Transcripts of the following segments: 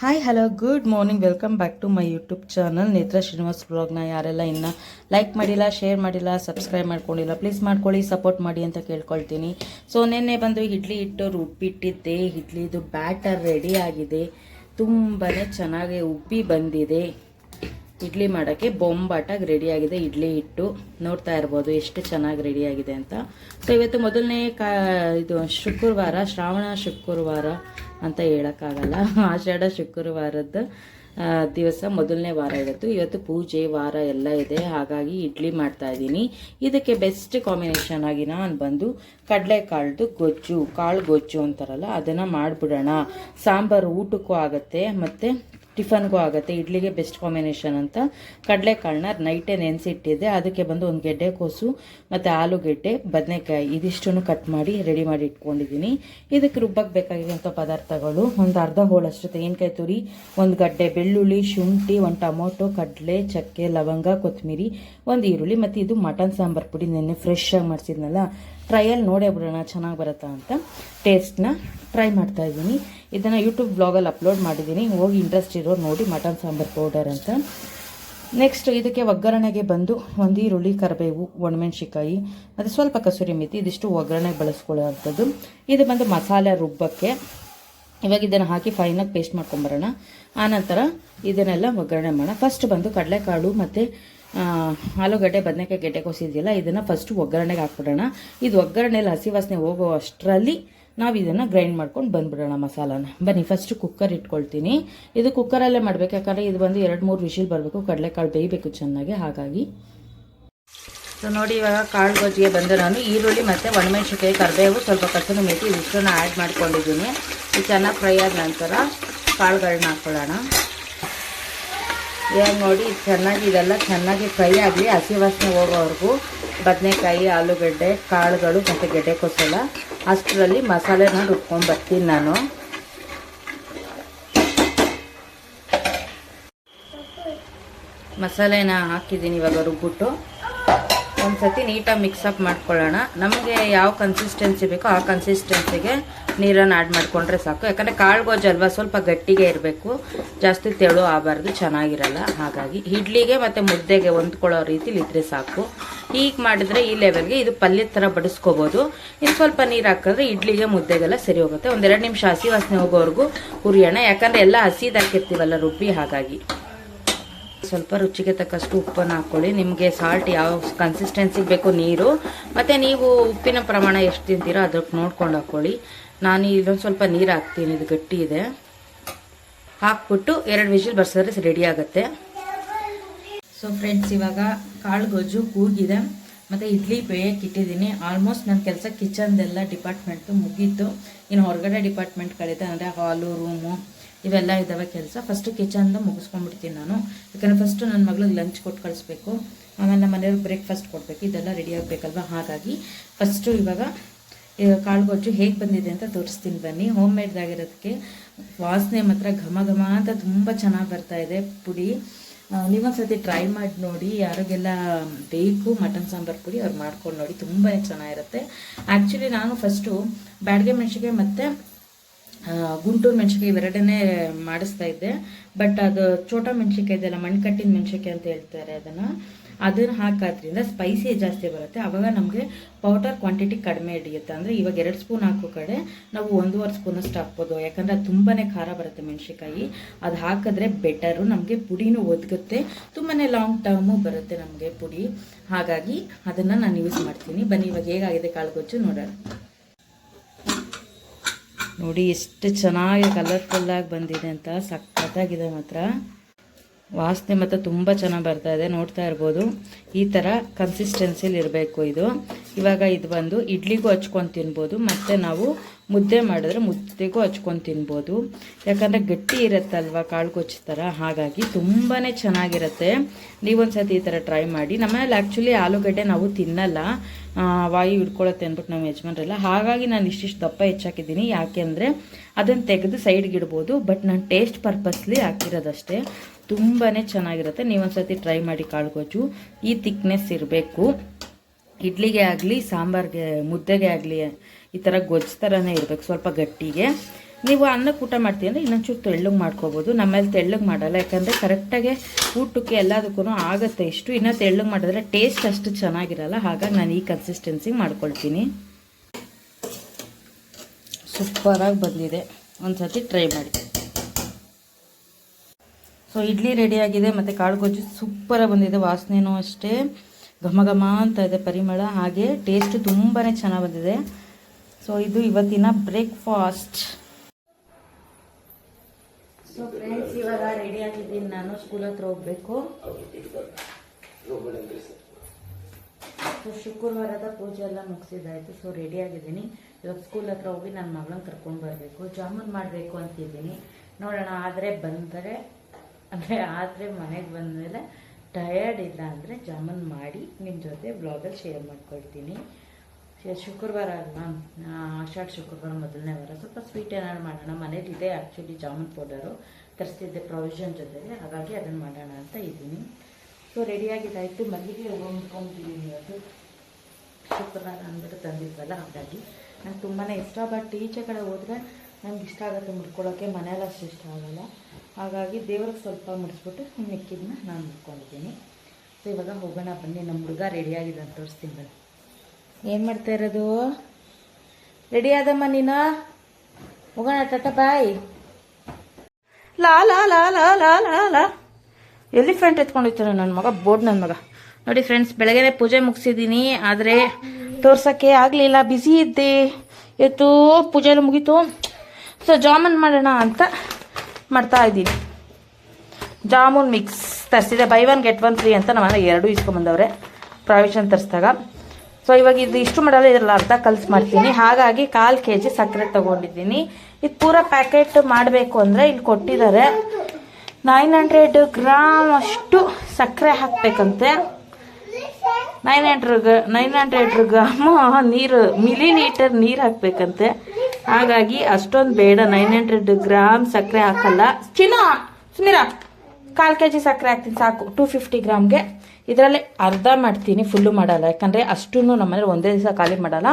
Hi hello good morning welcome back to my YouTube channel Netra Srinivas ಬ್ಲಾಗ್ನ ಯಾರೆಲ್ಲ ಇನ್ನು like ಮಾಡಿಲ್ಲ share ಮಾಡಿಲ್ಲ subscribe ಮಾಡ್ಕೊಂಡಿಲ್ಲ ಪ್ಲೀಸ್ ಮಾಡ್ಕೊಳ್ಳಿ ಸಪೋರ್ಟ್ ಮಾಡಿ ಅಂತ ಕೇಳ್ಕೊಳ್ತೀನಿ. ಸೊ ನಿನ್ನೆ ಬಂದು ಇಡ್ಲಿ ಹಿಟ್ಟು ರುಬ್ಬಿಟ್ಟಿದ್ದೆ. ಇಡ್ಲಿದು ಬ್ಯಾಟರ್ ರೆಡಿ ಆಗಿದೆ. ತುಂಬಾ ಚೆನ್ನಾಗಿ ಉಬ್ಬಿ ಬಂದಿದೆ. ಇಡ್ಲಿ ಮಾಡೋಕ್ಕೆ ಬೊಂಬಾಟಾಗಿ ರೆಡಿಯಾಗಿದೆ. ಇಡ್ಲಿ ಹಿಟ್ಟು ನೋಡ್ತಾ ಇರ್ಬೋದು ಎಷ್ಟು ಚೆನ್ನಾಗಿ ರೆಡಿಯಾಗಿದೆ ಅಂತ. ಸೊ ಇವತ್ತು ಮೊದಲನೇ ಕಾ ಇದು ಶುಕ್ರವಾರ, ಶ್ರಾವಣ ಶುಕ್ರವಾರ ಅಂತ ಹೇಳೋಕ್ಕಾಗಲ್ಲ. ಆಷಾಢ ಶುಕ್ರವಾರದ ದಿವಸ ಮೊದಲನೇ ವಾರ ಇವತ್ತು. ಇವತ್ತು ಪೂಜೆ ವಾರ ಎಲ್ಲ ಇದೆ. ಹಾಗಾಗಿ ಇಡ್ಲಿ ಮಾಡ್ತಾ ಇದ್ದೀನಿ. ಇದಕ್ಕೆ ಬೆಸ್ಟ್ ಕಾಂಬಿನೇಷನ್ ಆಗಿ ನಾನು ಬಂದು ಕಡಲೆಕಾಳ್ದು ಗೊಜ್ಜು, ಕಾಳು ಗೊಜ್ಜು ಅಂತಾರಲ್ಲ, ಅದನ್ನು ಮಾಡಿಬಿಡೋಣ. ಸಾಂಬಾರು ಊಟಕ್ಕೂ ಆಗುತ್ತೆ. ಮತ್ತು ಟಿಫನ್ಗೂ ಆಗುತ್ತೆ, ಇಡ್ಲಿಗೆ ಬೆಸ್ಟ್ ಕಾಂಬಿನೇಷನ್ ಅಂತ. ಕಡಲೆಕಾಳನ್ನ ನೈಟೇ ನೆನೆಸಿಟ್ಟಿದ್ದೆ ಅದಕ್ಕೆ ಬಂದು ಒಂದು ಗೆಡ್ಡೆಕೋಸು ಮತ್ತು ಆಲೂಗೆಡ್ಡೆ, ಬದನೆಕಾಯಿ ಇದಿಷ್ಟನ್ನು ಕಟ್ ಮಾಡಿ ರೆಡಿ ಮಾಡಿ ಇಟ್ಕೊಂಡಿದ್ದೀನಿ. ಇದಕ್ಕೆ ರುಬ್ಬಕ್ಕೆ ಬೇಕಾಗಿರುವಂಥ ಪದಾರ್ಥಗಳು, ಒಂದು ಅರ್ಧ ಹೋಳಷ್ಟು ತೆಂಗಿನಕಾಯಿ ತುರಿ, ಒಂದು ಗಡ್ಡೆ ಬೆಳ್ಳುಳ್ಳಿ, ಶುಂಠಿ, ಒಂದು ಟೊಮೊಟೊ, ಕಡಲೆ, ಚಕ್ಕೆ, ಲವಂಗ ಕೊತ್ತಂಬರಿ ಒಂದು ಈರುಳ್ಳಿ ಮತ್ತು ಇದು ಮಟನ್ ಸಾಂಬಾರು ಪುಡಿ. ನೆನ್ನೆ ಫ್ರೆಶ್ ಆಗಿ ಮಾಡಿಸಿದ್ನಲ್ಲ ಟ್ರಯಲ್ ನೋಡೇ ಬಿಡೋಣ, ಚೆನ್ನಾಗಿ ಬರುತ್ತಾ ಅಂತ ಟೇಸ್ಟ್ನ ಟ್ರೈ ಮಾಡ್ತಾ ಇದ್ದೀನಿ. ಇದನ್ನು ಯೂಟ್ಯೂಬ್ ಬ್ಲಾಗಲ್ಲಿ ಅಪ್ಲೋಡ್ ಮಾಡಿದ್ದೀನಿ. ಹೋಗಿ ಇಂಟ್ರೆಸ್ಟ್ ಇರೋರು ನೋಡಿ ಮಟನ್ ಸಾಂಬಾರು ಪೌಡರ್ ಅಂತ. ನೆಕ್ಸ್ಟ್ ಇದಕ್ಕೆ ಒಗ್ಗರಣೆಗೆ ಬಂದು ಒಂದು ಈರುಳ್ಳಿ, ಕರಿಬೇವು ಒಣಮೆಣ್ಸಿಕಾಯಿ ಮತ್ತು ಸ್ವಲ್ಪ ಕಸೂರಿ ಮಿತಿ, ಇದಿಷ್ಟು ಒಗ್ಗರಣೆಗೆ ಬಳಸ್ಕೊಳ್ಳೋವಂಥದ್ದು ಇದು ಬಂದು ಮಸಾಲೆ ರುಬ್ಬಕ್ಕೆ. ಇವಾಗ ಇದನ್ನು ಹಾಕಿ ಫೈನಾಗಿ ಪೇಸ್ಟ್ ಮಾಡ್ಕೊಂಬರೋಣ ಆನಂತರ ಇದನ್ನೆಲ್ಲ ಒಗ್ಗರಣೆ ಮಾಡೋಣ. ಫಸ್ಟ್ ಬಂದು ಕಡಲೆಕಾಳು ಮತ್ತು ಆಲೂಗಡ್ಡೆ, ಬದನೆಕಾಯಿ, ಗೆಡ್ಡೆ ಇದೆಯಲ್ಲ ಇದನ್ನು ಫಸ್ಟು ಒಗ್ಗರಣೆಗೆ ಹಾಕ್ಬಿಡೋಣ. ಇದು ಒಗ್ಗರಣೆಯಲ್ಲಿ ಹಸಿ ವಾಸನೆ ಹೋಗೋ ಅಷ್ಟರಲ್ಲಿ ನಾವು ಇದನ್ನು ಗ್ರೈಂಡ್ ಮಾಡ್ಕೊಂಡು ಬಂದ್ಬಿಡೋಣ ಮಸಾಲಾನ. ಬನ್ನಿ ಫಸ್ಟು ಕುಕ್ಕರ್ ಇಟ್ಕೊಳ್ತೀನಿ. ಇದು ಕುಕ್ಕರಲ್ಲೇ ಮಾಡಬೇಕು, ಯಾಕಂದರೆ ಇದು ಬಂದು ಎರಡು ಮೂರು ವಿಷಿಲ್ ಬರಬೇಕು, ಕಡಲೆಕಾಳು ಬೇಯಬೇಕು ಚೆನ್ನಾಗಿ, ಹಾಗಾಗಿ. ಸೊ ನೋಡಿ, ಇವಾಗ ಕಾಳು ಗೊಜ್ಜಿಗೆ ಬಂದು ನಾನು. ಈರುಳ್ಳಿ ಮತ್ತು ಒಣಮೆಣ್ಸಿಕಾಯಿ ಕರಿಬೇವು, ಸ್ವಲ್ಪ ಕಸೂರಿ ಮೇಟಿ ಇಷ್ಟನ್ನು ಆ್ಯಡ್ ಮಾಡ್ಕೊಂಡಿದ್ದೀನಿ. ಚೆನ್ನಾಗಿ ಫ್ರೈ ಆದ ನಂತರ ಕಾಳುಗಳನ್ನ ಹಾಕ್ಕೊಳ್ಳೋಣ. ಇವಾಗ ನೋಡಿ, ಚೆನ್ನಾಗಿ ಇದೆಲ್ಲ ಚೆನ್ನಾಗಿ ಫ್ರೈ ಆಗಲಿ ಹಸಿ ವಾಸನೆ ಹೋಗೋವರೆಗೂ ಬದನೆಕಾಯಿ, ಆಲೂಗಡ್ಡೆ, ಕಾಳುಗಳು ಮತ್ತು ಗೆಡ್ಡೆಕೋಸೆಲ್ಲ ಅಷ್ಟರಲ್ಲಿ ಮಸಾಲೆನ ರುಬ್ಕೊಂಡು ಬರ್ತೀನಿ ನಾನು. ಮಸಾಲೆನ ಹಾಕಿದ್ದೀನಿ ಇವಾಗ ರುಬ್ಬಿಟ್ಟು. ಒಂದ್ಸತಿ ನೀಟಾಗಿ ಮಿಕ್ಸಪ್ ಮಾಡ್ಕೊಳ್ಳೋಣ. ನಮಗೆ ಯಾವ ಕನ್ಸಿಸ್ಟೆನ್ಸಿ ಬೇಕೋ ಆ ಕನ್ಸಿಸ್ಟೆನ್ಸಿಗೆ ನೀರನ್ನು ಆ್ಯಡ್ ಮಾಡಿಕೊಂಡ್ರೆ ಸಾಕು. ಯಾಕಂದರೆ ಕಾಳು ಗೋಜಲ್ವ ಸ್ವಲ್ಪ ಗಟ್ಟಿಗೆ ಇರಬೇಕು. ಜಾಸ್ತಿ ತೆಳು ಆಗಬಾರ್ದು, ಚೆನ್ನಾಗಿರಲ್ಲ. ಹಾಗಾಗಿ ಇಡ್ಲಿಗೆ ಮತ್ತು ಮುದ್ದೆಗೆ ಹೊಂದ್ಕೊಳ್ಳೋ ರೀತಿಲಿ ಇದ್ದರೆ ಸಾಕು. ಹೀಗೆ ಮಾಡಿದ್ರೆ ಈ ಲೆವೆಲ್ಗೆ ಇದು ಪಲ್ಯ ಥರ ಬಡಿಸ್ಕೋಬೋದು. ಇನ್ನು ಸ್ವಲ್ಪ ನೀರು ಹಾಕಿದ್ರೆ ಇಡ್ಲಿಗೆ ಮುದ್ದೆಗೆಲ್ಲ ಸರಿ ಹೋಗುತ್ತೆ. ಒಂದೆರಡು ನಿಮಿಷ ಹಸಿ ವಾಸನೆ ಹೋಗೋವರೆಗೂ ಹುರಿಯೋಣ. ಯಾಕಂದರೆ ಎಲ್ಲ ಹಸಿದಾಕಿರ್ತೀವಲ್ಲ ರುಬ್ಬಿ, ಹಾಗಾಗಿ. ಸ್ವಲ್ಪ ರುಚಿಗೆ ತಕ್ಕಷ್ಟು ಉಪ್ಪನ್ನು ಹಾಕ್ಕೊಳ್ಳಿ. ನಿಮಗೆ ಸಾಲ್ಟ್ ಯಾವ ಕನ್ಸಿಸ್ಟೆನ್ಸಿಗೆ ಬೇಕು ನೀರು, ಮತ್ತು ನೀವು ಉಪ್ಪಿನ ಪ್ರಮಾಣ ಎಷ್ಟು ತಿಂತೀರೋ ಅದಕ್ಕೆ ನೋಡ್ಕೊಂಡು ಹಾಕ್ಕೊಳ್ಳಿ. ನಾನು ಇಲ್ಲೊಂದು ಸ್ವಲ್ಪ ನೀರು ಹಾಕ್ತೀನಿ, ಇದು ಗಟ್ಟಿ ಇದೆ. ಹಾಕ್ಬಿಟ್ಟು ಎರಡು ವಿಷಲ್ ಬರ್ಸಿದ್ರೆ ರೆಡಿ ಆಗುತ್ತೆ. ಸೊ ಫ್ರೆಂಡ್ಸ್ ಇವಾಗ ಕಾಳು ಗೊಜ್ಜು ಕೂಗಿದೆ. ಮತ್ತು ಇಡ್ಲಿ ಬೇಯಕ್ಕೆ ಇಟ್ಟಿದ್ದೀನಿ. ಆಲ್ಮೋಸ್ಟ್ ನನ್ನ ಕೆಲಸ ಕಿಚನ್ದೆಲ್ಲ ಡಿಪಾರ್ಟ್ಮೆಂಟು ಮುಗೀತು. ಇನ್ನು ಹೊರಗಡೆ ಡಿಪಾರ್ಟ್ಮೆಂಟ್ಗಳಿದೆ ಅಂದರೆ ಹಾಲು, ರೂಮು ಇವೆಲ್ಲ ಇದ್ದಾವೆ ಕೆಲಸ. ಫಸ್ಟು ಕಿಚನ್ದು ಮುಗಿಸ್ಕೊಂಡ್ಬಿಡ್ತೀನಿ ನಾನು. ಯಾಕಂದರೆ ಫಸ್ಟು ನನ್ನ ಮಗಳಿಗೆ ಲಂಚ್ ಕೊಟ್ಟು ಕಳಿಸ್ಬೇಕು. ಆಮೇಲೆ ನಮ್ಮ ಮನೆಯವ್ರಿಗೆ ಬ್ರೇಕ್ಫಾಸ್ಟ್ ಕೊಡಬೇಕು. ಇದೆಲ್ಲ ರೆಡಿ ಆಗಬೇಕಲ್ವ? ಹಾಗಾಗಿ ಫಸ್ಟು ಇವಾಗ ಕಾಳು ಗೊಜ್ಜು ಹೇಗೆ ಬಂದಿದೆ ಅಂತ ತೋರಿಸ್ತೀನಿ ಬನ್ನಿ. ಹೋಮ್ ಮೇಡ್ದಾಗಿರೋದಕ್ಕೆ ವಾಸನೆ ಮಾತ್ರ ಘಮ ಘಮ ಅಂತ ತುಂಬ ಚೆನ್ನಾಗಿ ಬರ್ತಾ ಇದೆ ಪುಡಿ. ನೀವೊಂದ್ಸತಿ ಟ್ರೈ ಮಾಡಿ ನೋಡಿ. ಯಾರಿಗೆಲ್ಲ ಬೇಕು ಮಟನ್ ಸಾಂಬಾರು ಪುಡಿ ಅವ್ರು ಮಾಡ್ಕೊಂಡು ನೋಡಿ. ತುಂಬಾ ಚೆನ್ನಾಗಿರುತ್ತೆ. ಆ್ಯಕ್ಚುಲಿ ನಾನು ಫಸ್ಟು ಬ್ಯಾಡ್ಗೆ ಮೆಣಸಿಗೆ ಮತ್ತು ಗುಂಟೂರು ಮೆಣಸಿನ್ಕಾಯಿ ಇವೆರಡನ್ನೇ ಮಾಡಿಸ್ತಾ ಇದ್ದೆ. ಬಟ್ ಅದು ಚೋಟ ಮೆಣಸಿನ್ಕಾಯಿ ಇದೆಲ್ಲ ಮಣ್ಕಟ್ಟಿನ ಮೆಣಸಿನ್ಕಾಯಿ ಅಂತ ಹೇಳ್ತಾರೆ ಅದನ್ನು. ಅದನ್ನು ಹಾಕೋದ್ರಿಂದ ಸ್ಪೈಸಿ ಜಾಸ್ತಿ ಬರುತ್ತೆ. ಆವಾಗ ನಮಗೆ ಪೌಡರ್ ಕ್ವಾಂಟಿಟಿ ಕಡಿಮೆ ಹಿಡಿಯುತ್ತೆ. ಅಂದರೆ ಇವಾಗ ಎರಡು ಸ್ಪೂನ್ ಹಾಕೋ ಕಡೆ ನಾವು ಒಂದೂವರೆ ಸ್ಪೂನಷ್ಟು ಹಾಕ್ಬೋದು. ಯಾಕಂದರೆ ಅದು ತುಂಬಾ ಖಾರ ಬರುತ್ತೆ ಮೆಣಸಿಕಾಯಿ ಅದು ಹಾಕಿದ್ರೆ ಬೆಟರು ನಮಗೆ ಪುಡಿನೂ ಒದಗುತ್ತೆ. ತುಂಬಾ ಲಾಂಗ್ ಟರ್ಮು ಬರುತ್ತೆ ನಮಗೆ ಪುಡಿ. ಹಾಗಾಗಿ ಅದನ್ನು ನಾನು ಯೂಸ್ ಮಾಡ್ತೀನಿ. ಬನ್ನಿ, ಇವಾಗ ಹೇಗಾಗಿದೆ ಕಾಳುಗೊಜ್ಜು ನೋಡೋಣ. ನೋಡಿ ಎಷ್ಟು ಚೆನ್ನಾಗಿ ಕಲರ್ಫುಲ್ಲಾಗಿ ಬಂದಿದೆ ಅಂತ ಸಖತ್ತಾಗಿದೆ ಮಾತ್ರ. ವಾಸನೆ ಮತ್ತು ತುಂಬ ಚೆನ್ನಾಗಿ ಬರ್ತಾ ಇದೆ, ನೋಡ್ತಾ ಇರ್ಬೋದು. ಈ ಥರ ಕನ್ಸಿಸ್ಟೆನ್ಸಿಲಿ ಇರಬೇಕು ಇದು. ಇವಾಗ ಇದು ಬಂದು ಇಡ್ಲಿಗೂ ಹಚ್ಕೊಂಡು ತಿನ್ಬೋದು, ಮತ್ತು ನಾವು ಮುದ್ದೆ ಮಾಡಿದ್ರೆ ಮುದ್ದೆಗೂ ಹಚ್ಕೊಂಡು ತಿನ್ಬೋದು. ಯಾಕಂದರೆ ಗಟ್ಟಿ ಇರುತ್ತಲ್ವ ಕಾಳು ಗೊಜ್ಜು ಥರ ಹಾಗಾಗಿ ತುಂಬಾ ಚೆನ್ನಾಗಿರುತ್ತೆ. ನೀವೊಂದ್ಸತಿ ಈ ಥರ ಟ್ರೈ ಮಾಡಿ. ನಮ್ಮನೇಲಿ ಆ್ಯಕ್ಚುಲಿ ಆಲೂಗಡ್ಡೆ ನಾವು ತಿನ್ನಲ್ಲ. ವಾಯು ಹಿಡ್ಕೊಳತ್ತೆ ಅಂದ್ಬಿಟ್ಟು ನಮ್ಮ ಯಜಮಾನ್ರೆಲ್ಲ. ಹಾಗಾಗಿ ನಾನು ಇಷ್ಟಿಷ್ಟು ದಪ್ಪ ಹೆಚ್ಚಾಕಿದ್ದೀನಿ. ಯಾಕೆಂದರೆ ಅದನ್ನು ತೆಗೆದು ಸೈಡ್ಗಿಡ್ಬೋದು ಬಟ್ ನಾನು ಟೇಸ್ಟ್ ಪರ್ಪಸ್ಲಿ ಹಾಕಿರೋದಷ್ಟೇ. ತುಂಬಾ ಚೆನ್ನಾಗಿರುತ್ತೆ. ನೀವೊಂದ್ಸತಿ ಟ್ರೈ ಮಾಡಿ ಕಾಳು ಗೊಜ್ಜು ಈ ತಿಕ್ನೆಸ್ ಇರಬೇಕು. ಇಡ್ಲಿಗೆ ಆಗಲಿ, ಸಾಂಬಾರ್ಗೆ, ಮುದ್ದೆಗೆ ಆಗಲಿ, ಈ ಥರ ಗೊಜ್ಜು ಥರನೇ ಇರಬೇಕು ಸ್ವಲ್ಪ ಗಟ್ಟಿಗೆ. ನೀವು ಅನ್ನಕ್ಕೆ ಊಟ ಮಾಡ್ತೀವಿ ಅಂದರೆ ಇನ್ನೊಂಚೂರು ತೆಳ್ಳಗೆ ಮಾಡ್ಕೋಬೋದು. ನಮ್ಮಲ್ಲಿ ತೆಳ್ಳಗೆ ಮಾಡಲ್ಲ. ಯಾಕಂದರೆ ಕರೆಕ್ಟಾಗಿ ಊಟಕ್ಕೆ ಎಲ್ಲದಕ್ಕೂ ಆಗುತ್ತೆ ಇಷ್ಟು. ಇನ್ನೂ ತೆಳ್ಳಗೆ ಮಾಡಿದ್ರೆ ಟೇಸ್ಟ್ ಅಷ್ಟು ಚೆನ್ನಾಗಿರಲ್ಲ. ಹಾಗಾಗಿ ನಾನು ಈ ಕನ್ಸಿಸ್ಟೆನ್ಸಿ ಮಾಡ್ಕೊಳ್ತೀನಿ. ಸೂಪರಾಗಿ ಬಂದಿದೆ. ಒಂದು ಸತಿ ಟ್ರೈ ಮಾಡಿ. ಸೊ ಇಡ್ಲಿ ರೆಡಿಯಾಗಿದೆ ಮತ್ತು ಕಾಳು ಗೊಜ್ಜು ಸೂಪರಾಗಿ ಬಂದಿದೆ, ವಾಸನೆನೂ ಅಷ್ಟೇ. ಘಮ ಘಮ ಅಂತ ಇದೆ ಪರಿಮಳ, ಹಾಗೆ ಟೇಸ್ಟ್ ತುಂಬಾ ಚೆನ್ನಾಗಿ ಬಂದಿದೆ. ಸೊ ಇದು ಇವತ್ತಿನ ಬ್ರೇಕ್ಫಾಸ್ಟ್ ಸೊ ಫ್ರೆಂಡ್ಸ್ ಇವಾಗ ರೆಡಿ ಆಗಿದ್ದೀನಿ, ನಾನು ಸ್ಕೂಲ್ ಹತ್ರ ಹೋಗ್ಬೇಕು. ಸೊ ಶುಕ್ರವಾರದ ಪೂಜೆ ಎಲ್ಲ ಮುಗಿಸಿದಾಯ್ತು ಸೊ ರೆಡಿ ಆಗಿದ್ದೀನಿ. ಇವಾಗ ಸ್ಕೂಲ್ ಹತ್ರ ಹೋಗಿ ನನ್ನ ಮಗಳನ್ನ ಕರ್ಕೊಂಡು ಬರಬೇಕು. ಜಾಮೂನ್ ಮಾಡಬೇಕು ಅಂತಿದ್ದೀನಿ. ನೋಡೋಣ, ಆದರೆ ಬಂದರೆ ಅಂದರೆ ಆದರೆ ಮನೆಗೆ ಬಂದಮೇಲೆ ಟಯರ್ಡ್ ಇಲ್ಲ ಅಂದರೆ ಜಾಮೂನ್ ಮಾಡಿ ನಿಮ್ಮ ಜೊತೆ ಬ್ಲಾಗಲ್ಲಿ ಶೇರ್ ಮಾಡ್ಕೊಳ್ತೀನಿ. ಶುಕ್ರವಾರ ಅಲ್ವಾ? ಆಷಾಢ, ಶುಕ್ರವಾರ ಮೊದಲನೇ ವಾರ. ಸ್ವಲ್ಪ ಸ್ವೀಟ್ ಏನಾದ್ರು ಮಾಡೋಣ. ಮನೇಲಿ ಇದೆ ಆ್ಯಕ್ಚುಲಿ ಜಾಮೂನ್ ಪೌಡರು ತರಿಸ್ತಿದ್ದೆ ಪ್ರೊವಿಷನ್ ಜೊತೆಗೆ. ಹಾಗಾಗಿ ಅದನ್ನು ಮಾಡೋಣ ಅಂತ ಇದ್ದೀನಿ. ಸೊ ರೆಡಿಯಾಗಿದ್ದಾಯಿತು ಮಲ್ಲಿಗೆ ಹೂವು ಮುಟ್ಕೊಂಡಿದ್ದೀನಿ ಇವತ್ತು. ಶುಕ್ರವಾರ ಅಂದ್ಬಿಟ್ಟು ತಂದಿದ್ವಲ್ಲ, ಹಾಗಾಗಿ. ನಂಗೆ ತುಂಬಾ ಇಷ್ಟ. ಬಟ್ ಈಚೆ ಕಡೆ ಹೋದರೆ ನಂಗೆ ಇಷ್ಟ ಆಗುತ್ತೆ ಮುಡ್ಕೊಳ್ಳೋಕ್ಕೆ ಮನೇಲಿ ಅಷ್ಟು ಇಷ್ಟ ಆಗೋಲ್ಲ. ಹಾಗಾಗಿ ದೇವ್ರಿಗೆ ಸ್ವಲ್ಪ ಮುಡಿಸ್ಬಿಟ್ಟು ಮಿಕ್ಕಿದ್ನ ನಾನು ಮುಡ್ಕೊಂಡಿದ್ದೀನಿ. ಸೊ, ಇವಾಗ ಹೋಗೋಣ, ಬನ್ನಿ, ನಮ್ಮ ಹುಡುಗ ರೆಡಿಯಾಗಿದೆ ಅಂತ ತೋರಿಸ್ತೀನಿ ಬನ್ನಿ. ಏನು ಮಾಡ್ತಾ ಇರೋದು? ರೆಡಿ ಆದಮ್ಮ ನೀನು? ಹೋಗೋಣ ಟಾಟಾ ಬಾಯ್ ಲಾ ಲಾ ಲಾ ಲಾ ಲಾ ಎಲಿಫೆಂಟ್ ಎತ್ಕೊಂಡಿರ್ತಾನೆ ನನ್ನ ಮಗ, ಬೋರ್ಡ್ ನನ್ನ ಮಗ. ನೋಡಿ ಫ್ರೆಂಡ್ಸ್ ಬೆಳಗ್ಗೆನೆ ಪೂಜೆ ಮುಗಿಸಿದ್ದೀನಿ, ಆದರೆ ತೋರ್ಸೋಕ್ಕೆ ಆಗಲಿಲ್ಲ ಬ್ಯುಸಿ ಇದ್ದೆ. ಇವತ್ತು ಪೂಜೆ ಎಲ್ಲ ಮುಗೀತು. ಸೊ ಜಾಮೂನ್ ಮಾಡೋಣ ಅಂತ ಮಾಡ್ತಾ ಇದ್ದೀನಿ. ಜಾಮೂನ್ ಮಿಕ್ಸ್ ತರಿಸಿದೆ. Buy one get one free ಅಂತ ನಮ್ಮ ಎರಡು ಇಸ್ಕೊಂಬಂದವ್ರೆ. ಪ್ರಾವಿಷನ್ ತರಿಸಿದಾಗ. ಸೊ ಇವಾಗ ಇದು ಇಷ್ಟು ಮಾಡಲ್ಲ, ಇದರಲ್ಲಿ ಅರ್ಧ ಕಲ್ಸ್ ಮಾಡ್ತೀನಿ. ಹಾಗಾಗಿ ಕಾಲು ಕೆ ಜಿ ಸಕ್ಕರೆ ತೊಗೊಂಡಿದ್ದೀನಿ. ಇದು ಪೂರ ಪ್ಯಾಕೆಟ್ ಮಾಡಬೇಕು ಅಂದರೆ ಇಲ್ಲಿ ಕೊಟ್ಟಿದ್ದಾರೆ. ನೈನ್ ಹಂಡ್ರೆಡ್ ಗ್ರಾಮ್ ಅಷ್ಟು ಸಕ್ಕರೆ ಹಾಕಬೇಕಂತೆ. Nine hundred nine hundred gram ನೀರು ಮಿಲಿ ಲೀಟರ್ ನೀರು ಹಾಕಬೇಕಂತೆ. ಹಾಗಾಗಿ ಅಷ್ಟೊಂದು ಬೇಡ. ನೈನ್ ಹಂಡ್ರೆಡ್ ಗ್ರಾಮ್ ಸಕ್ಕರೆ ಹಾಕಲ್ಲ. ಚಿನ್ನ, ಸುಮೀರಾ, ಕಾಲು ಕೆ ಜಿ ಸಕ್ಕರೆ ಹಾಕ್ತೀನಿ ಸಾಕು. ಟೂ ಫಿಫ್ಟಿ ಗ್ರಾಮ್ಗೆ ಇದರಲ್ಲಿ ಅರ್ಧ ಮಾಡ್ತೀನಿ ಫುಲ್ಲು ಮಾಡಲ್ಲ. ಯಾಕಂದರೆ ಅಷ್ಟೂ ನಮ್ಮನೇಲಿ ಒಂದೇ ದಿವಸ ಖಾಲಿ ಮಾಡಲ್ಲ.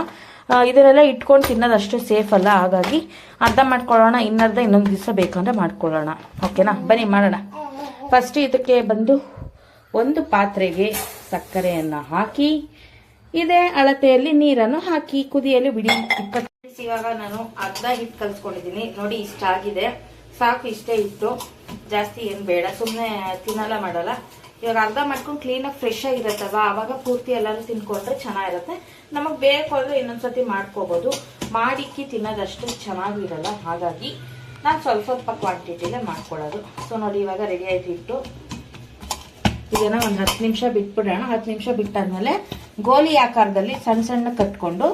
ಇದನ್ನೆಲ್ಲ ಇಟ್ಕೊಂಡು ತಿನ್ನೋದು ಅಷ್ಟು ಸೇಫ್ ಅಲ್ಲ. ಹಾಗಾಗಿ ಅರ್ಧ ಮಾಡ್ಕೊಳ್ಳೋಣ. ಇನ್ನರ್ಧ, ಇನ್ನೊಂದು ದಿವಸ ಬೇಕಂದ್ರೆ ಮಾಡ್ಕೊಳ್ಳೋಣ. ಓಕೆನಾ ಬನ್ನಿ, ಮಾಡೋಣ. ಫಸ್ಟ್ ಇದಕ್ಕೆ ಬಂದು ಒಂದು ಪಾತ್ರೆಗೆ ಸಕ್ಕರೆಯನ್ನು ಹಾಕಿ ಇದೇ ಅಳತೆಯಲ್ಲಿ ನೀರನ್ನು ಹಾಕಿ ಕುದಿಯಲು ಬಿಡಿ. ಇವಾಗ ನಾನು ಅರ್ಧ ಹಿಟ್ಟು ಕಲ್ಸ್ಕೊಂಡಿದ್ದೀನಿ. ನೋಡಿ ಇಷ್ಟಾಗಿದೆ ಸಾಕು, ಇಷ್ಟೇ ಇತ್ತು ಜಾಸ್ತಿ ಏನು ಬೇಡ. ಸುಮ್ಮನೆ ತಿನ್ನಲ್ಲ ಮಾಡಲ್ಲ. ಇವಾಗ ಅರ್ಧ ಮಾಡ್ಕೊಂಡು ಕ್ಲೀನಾಗಿ ಫ್ರೆಶ್ ಆಗಿರತ್ತಲ್ವ? ಆವಾಗ ಪೂರ್ತಿ ಎಲ್ಲರೂ ತಿನ್ಕೊಂಡ್ರೆ ಚೆನ್ನಾಗಿರುತ್ತೆ. ನಮಗೆ ಬೇಕು ಅಂದರೆ ಇನ್ನೊಂದ್ಸತಿ ಮಾಡ್ಕೋಬೋದು. ಮಾಡಿಕ್ಕಿ ತಿನ್ನೋದಷ್ಟು ಚೆನ್ನಾಗಿರಲ್ಲ. ಹಾಗಾಗಿ ನಾನು ಸ್ವಲ್ಪ ಸ್ವಲ್ಪ ಕ್ವಾಂಟಿಟಿಲೇ ಮಾಡ್ಕೊಳ್ಳೋದು. ಸೊ ನೋಡಿ, ಇವಾಗ ರೆಡಿ ಆಯ್ತು ಇಟ್ಟು ಇದನ್ನ ಒಂದು ಹತ್ತು ನಿಮಿಷ ಬಿಟ್ಬಿಡೋಣ. ಹತ್ತು ನಿಮಿಷ ಬಿಟ್ಟಾದ್ಮೇಲೆ ಗೋಲಿ ಆಕಾರದಲ್ಲಿ ಸಣ್ಣ ಸಣ್ಣ ಕಟ್ಕೊಂಡು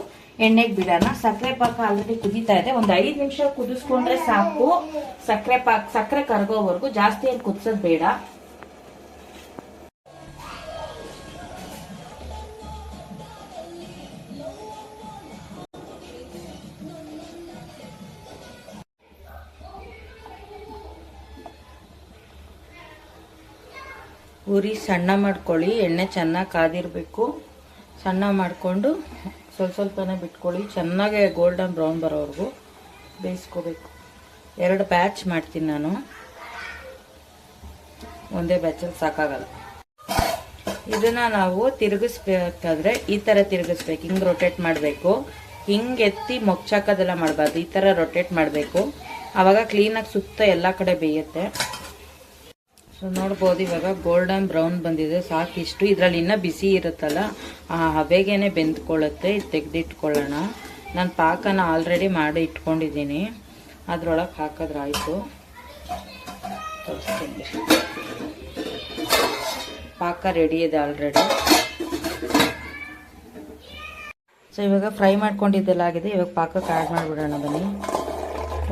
ಎಣ್ಣೆಗೆ ಬಿಡೋಣ. ಸಕ್ಕರೆ ಪಾಕ ಆಲ್ರೆಡಿ ಕುದೀತಾ ಇದೆ. ಒಂದು ಐದು ನಿಮಿಷ ಕುದಿಸ್ಕೊಂಡ್ರೆ ಸಾಕು. ಸಕ್ಕರೆ ಪಾಕ, ಸಕ್ಕರೆ ಕರಗೋವರೆಗೂ ಜಾಸ್ತಿ ಏನು ಕುದಿಸೋದು ಬೇಡ. ಉರಿ ಸಣ್ಣ ಮಾಡ್ಕೊಳ್ಳಿ, ಎಣ್ಣೆ ಚೆನ್ನಾಗಿ ಕಾದಿರಬೇಕು. ಸಣ್ಣ ಮಾಡಿಕೊಂಡು ಸ್ವಲ್ಪ ಸ್ವಲ್ಪನೇ ಬಿಟ್ಕೊಳ್ಳಿ. ಚೆನ್ನಾಗೆ ಗೋಲ್ಡನ್ ಬ್ರೌನ್ ಬರೋವರೆಗೂ ಬೇಯಿಸ್ಕೋಬೇಕು. ಎರಡು ಬ್ಯಾಚ್ ಮಾಡ್ತೀನಿ ನಾನು. ಒಂದೇ ಬ್ಯಾಚಲ್ಲಿ ಸಾಕಾಗಲ್ಲ. ಇದನ್ನು ನಾವು ತಿರುಗಿಸ್ಬೇಕಾದ್ರೆ ಈ ಥರ ತಿರುಗಿಸ್ಬೇಕು. ಹಿಂಗೆ ರೊಟೇಟ್ ಮಾಡಬೇಕು. ಹಿಂಗೆ ಎತ್ತಿ ಮೊಗ್ಚಾಕೋದೆಲ್ಲ ಮಾಡಬಾರ್ದು. ಈ ಥರ ರೊಟೇಟ್ ಮಾಡಬೇಕು. ಆವಾಗ ಕ್ಲೀನಾಗಿ ಸುತ್ತ ಎಲ್ಲ ಕಡೆ ಬೇಯುತ್ತೆ. ಸೊ ನೋಡ್ಬೋದು, ಇವಾಗ ಗೋಲ್ಡನ್ ಬ್ರೌನ್ ಬಂದಿದೆ. ಸಾಕಿಷ್ಟು ಇದರಲ್ಲಿ ಇನ್ನೂ ಬಿಸಿ ಇರುತ್ತಲ್ಲ, ಆ ಹಬೆಗೇನೆ ಬೆಂದ್ಕೊಳ್ಳುತ್ತೆ, ಇದು ತೆಗೆದಿಟ್ಕೊಳ್ಳೋಣ. ನಾನು ಪಾಕನ ಆಲ್ರೆಡಿ ಮಾಡಿ ಇಟ್ಕೊಂಡಿದ್ದೀನಿ. ಅದರೊಳಗೆ ಹಾಕಿದ್ರಾಯ್ತು. ತೋರಿಸ್ತೀನಿ. ಪಾಕ ರೆಡಿ ಇದೆ ಆಲ್ರೆಡಿ ಸೊ ಇವಾಗ ಫ್ರೈ ಮಾಡ್ಕೊಂಡಿದ್ದೆಲ್ಲ ಆಗಿದೆ ಇವಾಗ ಪಾಕಕ್ಕೆ ಆ್ಯಡ್ ಮಾಡಿಬಿಡೋಣ ಬನ್ನಿ.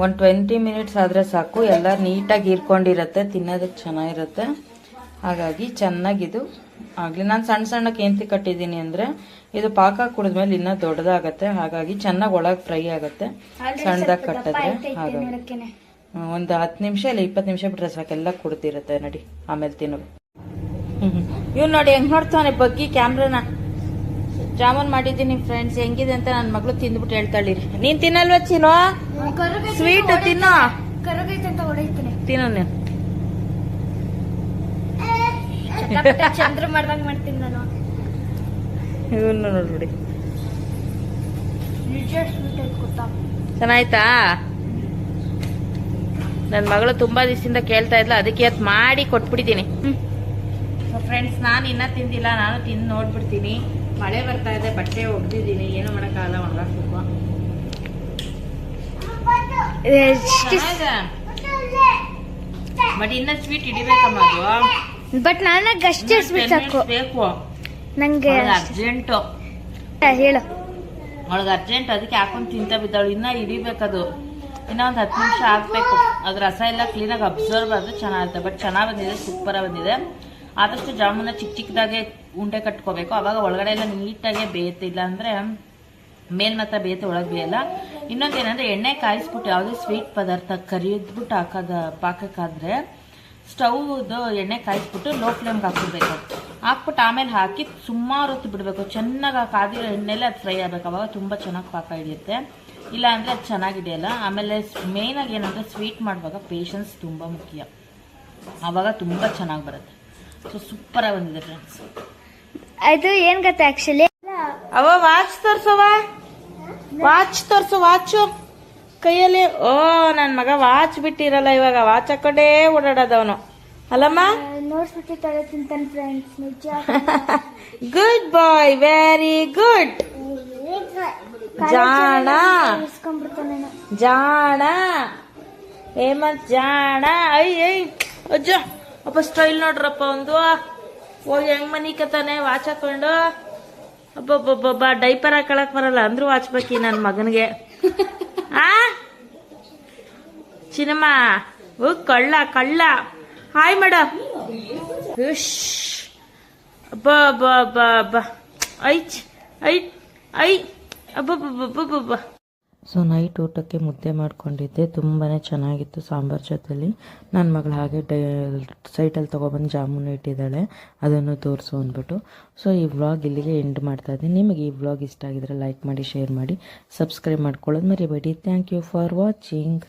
ಒಂದು ಟ್ವೆಂಟಿ ಮಿನಿಟ್ಸ್ ಆದರೆ ಸಾಕು. ಎಲ್ಲ ನೀಟಾಗಿ ಹೀರ್ಕೊಂಡಿರತ್ತೆ ತಿನ್ನೋದಕ್ಕೆ ಚೆನ್ನಾಗಿರುತ್ತೆ. ಹಾಗಾಗಿ ಚೆನ್ನಾಗಿದು ಆಗಲಿ. ನಾನು ಸಣ್ಣ ಸಣ್ಣಕ್ಕೆ ಏಂತಿ ಕಟ್ಟಿದ್ದೀನಿ ಅಂದರೆ ಇದು ಪಾಕ ಕುಡಿದ್ಮೇಲೆ ಇನ್ನೂ ದೊಡ್ಡದಾಗತ್ತೆ. ಹಾಗಾಗಿ ಚೆನ್ನಾಗಿ ಒಳಗೆ ಫ್ರೈ ಆಗುತ್ತೆ. ಸಣ್ಣದಾಗಿ ಕಟ್ಟಿದ್ರೆ ಹಾಗಾಗಿ. ಒಂದು ಹತ್ತು ನಿಮಿಷ ಇಲ್ಲ ಇಪ್ಪತ್ತು ನಿಮಿಷ ಬಿಟ್ಟರೆ ಸಾಕು. ಎಲ್ಲ ಕುಡ್ದಿರುತ್ತೆ ನಡಿ. ಆಮೇಲೆ ತಿನ್ನೋದು. ಇವ್ ನೋಡಿ ಹೆಂಗೆ ನೋಡ್ತಾನೆ ಬಗ್ಗಿ ಕ್ಯಾಮ್ರಾನ. ಜಾಮೂನ್ ಮಾಡಿದ್ದೀನಿ ಫ್ರೆಂಡ್ಸ್ ಹೆಂಗಿದೆ ಅಂತ ನನ್ನ ಮಗಳು ತಿಂದ್ಬಿಟ್ಟು ಹೇಳ್ತಾಳಿರಿ ನೀನ್ ತಿನ್ನಲ್ವ ಚಿನೋ? ಸ್ವೀಟ್ ತಿನ್ನೋ? ತಿನ್ನೋ ನೀನು. ಚಂದ್ರ ಮಾಡ್ದಂಗ್ ಮಾಡ್ತೀನಿ ನಾನು. ಇವನ್ನ ನೋಡ್ಬಿಡಿ. ಚೆನ್ನಾಯ್ತಾ? ನನ್ನ ಮಗಳು ತುಂಬಾ ದಿವಸದಿಂದ ಕೇಳ್ತಾ ಇದ್ಲ ಅದಕ್ಕೆ ಅದ್ ಮಾಡಿ ಕೊಟ್ಬಿಡ್ತೀನಿ ಫ್ರೆಂಡ್ಸ್ ನಾನು ಇನ್ನ ತಿಂದಿಲ್ಲ ನಾನು ತಿಂದು ನೋಡ್ಬಿಡ್ತೀನಿ. ಮಳೆ ಬರ್ತಾ ಇದೆ ಬಟ್ಟೆ ಒಗ್ದಿದ್ದೀನಿ ಏನು ಮಾಡೋಕ್ಕಾಗಲ್ಲ ಒಣಗಾಕ್ಬೇಕು ಬಟ್ ಇನ್ನ ಸ್ವೀಟ್ ಹಿಡಿಬೇಕಮ್ಮ ಅದು. ಬಟ್ ನನಗೆ ಅಷ್ಟೇ ಸ್ವೀಟ್ ಸಾಕು. ಬೇಕು. ನಂಗೆ ಅರ್ಜೆಂಟು. ಹೇಳು. ಅವಳಿಗೆ ಅರ್ಜೆಂಟ್ ಅದಕ್ಕೆ ಹಾಕೊಂಡು ತಿಂತ ಬಿದ್ದಾಳು. ಇನ್ನ ಹಿಡಿಬೇಕದು. ಇನ್ನ ಒಂದು ಹತ್ತು ನಿಮಿಷ ಹಾಕ್ಬೇಕು ಅದ್ರ ರಸ ಎಲ್ಲ ಕ್ಲೀನಾಗಿ ಅಬ್ಸರ್ವ್ ಆದ್ರೆ ಚೆನ್ನಾಗಿರುತ್ತೆ. ಬಟ್ ಚೆನ್ನಾಗಿ ಬಂದಿದೆ ಸೂಪರ್ ಬಂದಿದೆ. ಆದಷ್ಟು ಜಾಮೂನ ಚಿಕ್ಕ ಚಿಕ್ಕದಾಗೆ ಉಂಡೆ ಕಟ್ಕೋಬೇಕು. ಅವಾಗ ಒಳಗಡೆ ಎಲ್ಲ ನೀಟಾಗೆ ಬೇಯತ್ತಿಲ್ಲ ಅಂದರೆ ಮೇಲ್ ಮತ್ತೆ ಬೇಯುತ್ತೆ ಒಳಗೆ ಬೇಯಲ್ಲ ಎಣ್ಣೆ ಕಾಯಿಸ್ಬಿಟ್ಟು ಯಾವುದೇ ಸ್ವೀಟ್ ಪದಾರ್ಥ ಕರಿದ್ಬಿಟ್ಟು ಹಾಕೋದ, ಪಾಕಕ್ಕಾದರೆ ಸ್ಟವ್ದು ಎಣ್ಣೆ ಕಾಯಿಸ್ಬಿಟ್ಟು ಲೋ ಫ್ಲೇಮ್ಗೆ ಹಾಕ್ಬಿಡ್ಬೇಕು. ಹಾಕ್ಬಿಟ್ಟು ಆಮೇಲೆ ಹಾಕಿ ಸುಮಾರು ಹೊತ್ತು ಬಿಡಬೇಕು. ಚೆನ್ನಾಗಿ ಕಾದಿರೋ ಎಣ್ಣೆಲ್ಲ ಅದು ಫ್ರೈ ಆಗಬೇಕು. ಅವಾಗ ತುಂಬ ಚೆನ್ನಾಗಿ ಪಾಕ ಹಿಡಿಯುತ್ತೆ. ಇಲ್ಲ ಅಂದರೆ ಅದು ಚೆನ್ನಾಗಿ ಹಿಡಿಯಲ್ಲ ಆಮೇಲೆ ಮೇಯ್ನಾಗಿ ಏನಂದರೆ ಸ್ವೀಟ್ ಮಾಡುವಾಗ ಪೇಷನ್ಸ್ ತುಂಬ ಮುಖ್ಯ. ಆವಾಗ ತುಂಬ ಚೆನ್ನಾಗಿ ಬರುತ್ತೆ. ಸೊ ಸೂಪರಾಗಿ ಬಂದಿದೆ ಫ್ರೆಂಡ್ಸ್ ಅದು ಏನ್ ಗೊತ್ತಾ ಆಕ್ಚುಲಿ ಅವ ವಾಚ್ ತೋರ್ಸವ ವಾಚ್ ತೋರ್ಸು ವಾಚು ಕೈಯಲ್ಲಿ ಓ ನನ್ನ ಮಗ ವಾಚ್ ಬಿಟ್ಟಿರಲ್ಲ ಇವಾಗ. ವಾಚ್ ಹಾಕೊಂಡೇ ಓಡಾಡೋದವನು. ಅಲ್ಲಮ್ಮ? ಗುಡ್ ಬಾಯ್ ವೆರಿ ಗುಡ್ ಜಾಣ. ಜಾಣ. ಹೇಮಂತ್ ಜಾಣ. ಅಯ್ಯ ಐ. ಅಜ್ಜ ಅಪ್ಪ ಸ್ಟೈಲ್ ನೋಡ್ರಪ್ಪ ಒಂದು. ಹೋಗಿ ಹೆಂಗ್ ಮನಿಕತಾನೆ ವಾಚ್ ಹಾಕೊಂಡು. ಅಬ್ಬಬ್ಬಬ್ಬ ಡೈಪರ್ ಹಾಕೊಳಕ್ ಬರಲ್ಲ. ಅಂದ್ರು ವಾಚ್ಬೇಕಿ ನನ್ನ ಮಗನಿಗೆ. ಆ? ಚಿನ್ನಮ್ಮ ಓ, ಕಳ್ಳ ಕಳ್ಳ. ಹಾಯ್ ಮೇಡಮ್ ಅಬ್ಬ ಅಬ್ಬ ಅಬ್ಬ ಅಬ್ಬ ಐಚ್, ಐ ಐ. ಅಬ್ಬಬ್ಬಬ್ಬಬ್ಬ ಸೊ ನೈಟ್ ಊಟಕ್ಕೆ ಮುದ್ದೆ ಮಾಡ್ಕೊಂಡಿದ್ದೆ. ತುಂಬಾ ಚೆನ್ನಾಗಿತ್ತು ಸಾಂಬಾರ್ ಜೊತೆಲಿ. ನನ್ನ ಮಗಳು ಹಾಗೆ ಡೈ ಸೈಟಲ್ಲಿ ತೊಗೊಬಂದು ಜಾಮೂನು ಇಟ್ಟಿದ್ದಾಳೆ. ಅದನ್ನು ತೋರಿಸು ಅಂದ್ಬಿಟ್ಟು. ಸೊ ಈ ವ್ಲಾಗ್ ಇಲ್ಲಿಗೆ ಎಂಡ್ ಮಾಡ್ತಾ ಇದ್ದೀನಿ. ನಿಮಗೆ ಈ ವ್ಲಾಗ್ ಇಷ್ಟ ಆಗಿದ್ರೆ ಲೈಕ್ ಮಾಡಿ ಶೇರ್ ಮಾಡಿ ಸಬ್ಸ್ಕ್ರೈಬ್ ಮಾಡ್ಕೊಳ್ಳೋದು ಮರಿಬೇಡಿ. Thank you for watching